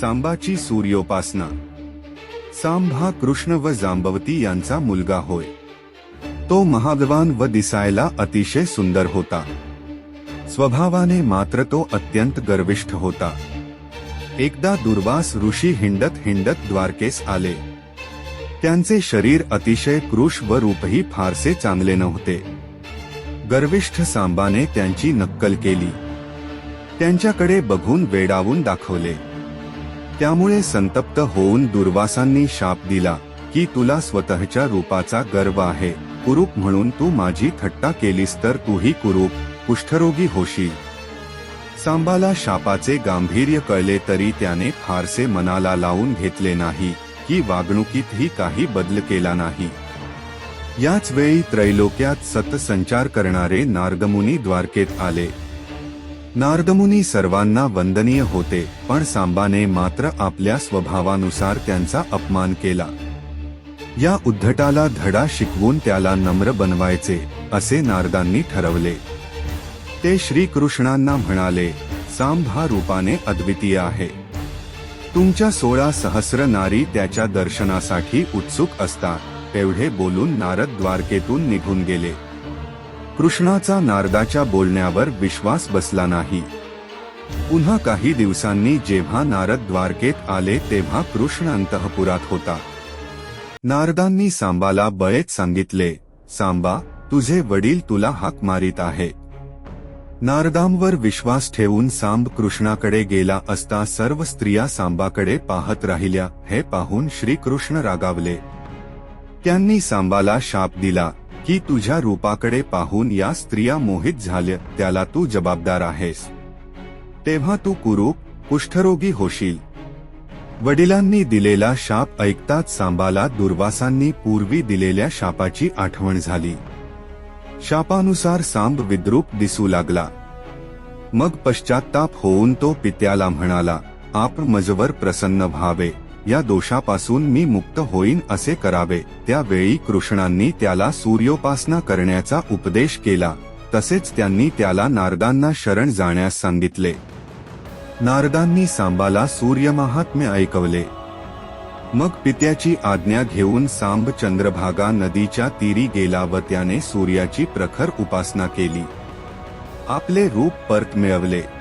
सांबाची सूर्योपासना. सांब हा कृष्ण व जांबवती यांचा मुलगा होय. तो महागवान व दिसायला अतिशय सुंदर होता. स्वभावाने मात्र तो अत्यंत गर्विष्ठ होता. एकदा दुर्वास ऋषी हिंडत हिंडत द्वारकेस आले. त्यांचे शरीर अतिशय कृश व रूपही फारसे चांगले नव्हते. गर्विष्ठ सांबाने त्यांची नक्कल केली. त्यांच्याकडे बघून वेडावून दाखवले. त्यामुळे संतप्त होऊन दुर्वासांनी शाप दिला की तुला स्वतःच्या रूपाचा गर्व आहे. कुरूप म्हणून तू माझी थट्टा केलीस तर तूही कुरूप कुष्ठरोगी होशील. सांबाला शापाचे गांभीर्य कळले तरी त्याने फारसे मनाला लावून घेतले नाही की वागणुकीतही काही बदल केला नाही. याच वेळी त्रैलोक्यात सतसंचार करणारे नारदमुनी द्वारकेत आले. नारदमुनी सर्वांना वंदनीय होते पण सांबाने मात्र आपल्या स्वभावानुसार त्यांचा अपमान केला. या उद्धटाला धडा शिकवून त्याला नम्र बनवायचे असे नारदांनी ठरवले. ते श्रीकृष्णांना म्हणाले सांब हा रूपाने अद्वितीय आहे. तुमच्या सोळा सहस्र नारी त्याच्या दर्शनासाठी उत्सुक असतात. एवढे बोलून नारद द्वारकेतून निघून गेले. कृष्णाचा नारदाच्या बोलण्यावर विश्वास बसला नाही. पुन्हा काही दिवसांनी जेव्हा नारद द्वारकेत आले तेव्हा कृष्ण अंतःपुरात होता. नारदांनी सांबाला बळेत सांगितले सांबा तुझे वडील तुला हाक मारित आहे. नारदांवर विश्वास ठेवून सांब कृष्णाकडे गेला असता सर्व स्त्रिया सांबाकडे पाहत राहिल्या हे पाहून श्रीकृष्ण रागावले. त्यांनी सांबाला शाप दिला की तुझ्या रूपाकडे पाहून या स्त्रिया मोहित झाल्या त्याला तू जबाबदार आहेस. तेव्हा तू कुरूप कुष्ठरोगी होशील. वडिलांनी दिलेला शाप ऐकताच सांबाला दुर्वासांनी पूर्वी दिलेल्या शापाची आठवण झाली. शापानुसार सांब विद्रूप दिसू लागला. मग पश्चाताप होऊन तो पित्याला म्हणाला आप मजवर प्रसन्न व्हावे या दोषापासून मी मुक्त होईन असे करावे. त्यावेळी कृष्णांनी त्याला सूर्योपासना करण्याचा उपदेश केला. तसेच त्यांनी त्याला नारदांना शरण जाण्यास सांगितले. नारदांनी सांबाला सूर्यमाहात्म्य ऐकवले. मग पित्याची आज्ञा घेऊन सांब चंद्रभागा नदीच्या तीरी गेला व त्याने सूर्याची प्रखर उपासना केली. आपले रूप परत मिळवले.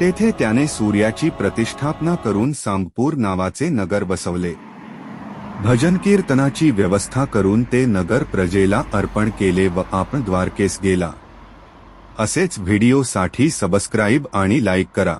तेथे त्याने सूर्याची प्रतिष्ठापना करून सांगपूर नावाचे नगर बसवले. भजन कीर्तनाची व्यवस्था करून ते नगर प्रजेला अर्पण केले व आपण द्वारकेस गेला. असेच व्हिडिओसाठी सबस्क्राईब आणि लाईक करा.